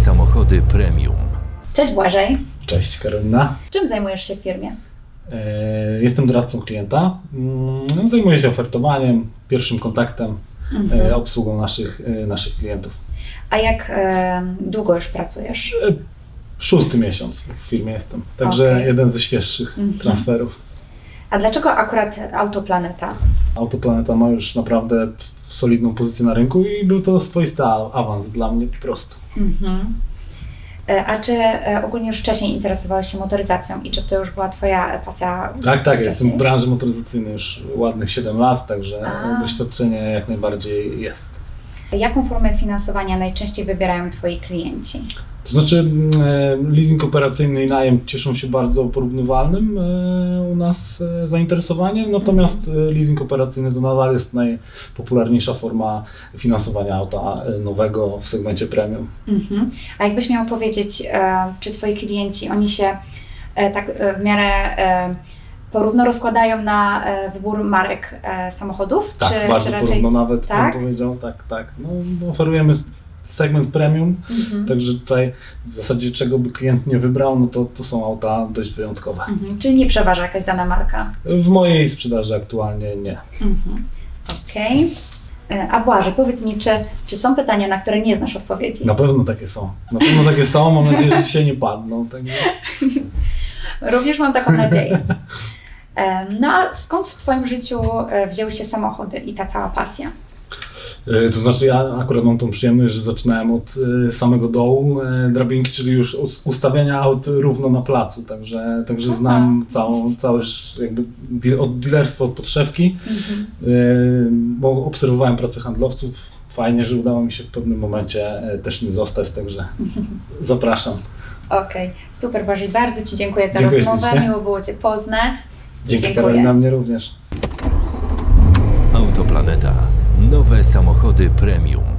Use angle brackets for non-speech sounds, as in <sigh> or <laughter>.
samochody premium. Cześć Błażej. Cześć Karolina. Czym zajmujesz się w firmie? E, Jestem doradcą klienta. Mm, Zajmuję się ofertowaniem, pierwszym kontaktem, Mhm. e, obsługą naszych, e, naszych klientów. A jak długo już pracujesz? Szósty miesiąc w firmie jestem, także Okej. jeden ze świeższych Mhm. transferów. A dlaczego akurat Autoplaneta? Autoplaneta ma już naprawdę solidną pozycję na rynku i był to swoisty awans dla mnie po prostu. Mhm. E, A czy e, ogólnie już wcześniej interesowałeś się motoryzacją i czy to już była Twoja pasja? Tak, tak, jestem w branży motoryzacyjnej już ładnych 7 lat, także A. doświadczenie jak najbardziej jest. Jaką formę finansowania najczęściej wybierają Twoi klienci? To znaczy e, leasing operacyjny i najem cieszą się bardzo porównywalnym e, u nas e, zainteresowaniem, natomiast e, leasing operacyjny to nadal jest najpopularniejsza forma finansowania auta nowego w segmencie premium. Mhm. A jakbyś miał powiedzieć, czy Twoi klienci, oni się tak w miarę porówno rozkładają na e, wybór marek e, samochodów? Tak, czy, bardzo czy raczej... porówno nawet tak? bym powiedział, tak, tak. No, oferujemy segment premium, Mhm. także tutaj w zasadzie czego by klient nie wybrał, no to, to są auta dość wyjątkowe. Mhm. Czyli nie przeważa jakaś dana marka? W mojej sprzedaży aktualnie nie. Mhm. Okej. E, A Błażej, powiedz mi, czy, czy są pytania, na które nie znasz odpowiedzi? Na pewno takie są. Na pewno takie są, mam nadzieję, że dzisiaj nie padną. Także... <laughs> Również mam taką nadzieję. No a skąd w Twoim życiu e, wzięły się samochody i ta cała pasja? E, To znaczy ja akurat mam tą przyjemność, że zaczynałem od e, samego dołu drabinki, czyli już us- ustawiania aut równo na placu, także, także Aha. znam całą, całe jakby od dealerstwa, od podszewki, Mhm. bo obserwowałem pracę handlowców. Fajnie, że udało mi się w pewnym momencie też nim zostać, także zapraszam. Okej, super Błażej, bardzo Ci dziękuję za Dziękuję rozmowę, ślicznie. miło było Cię poznać. Dzięki Dziękuję. Karolina, mnie również. Autoplaneta. Nowe samochody premium.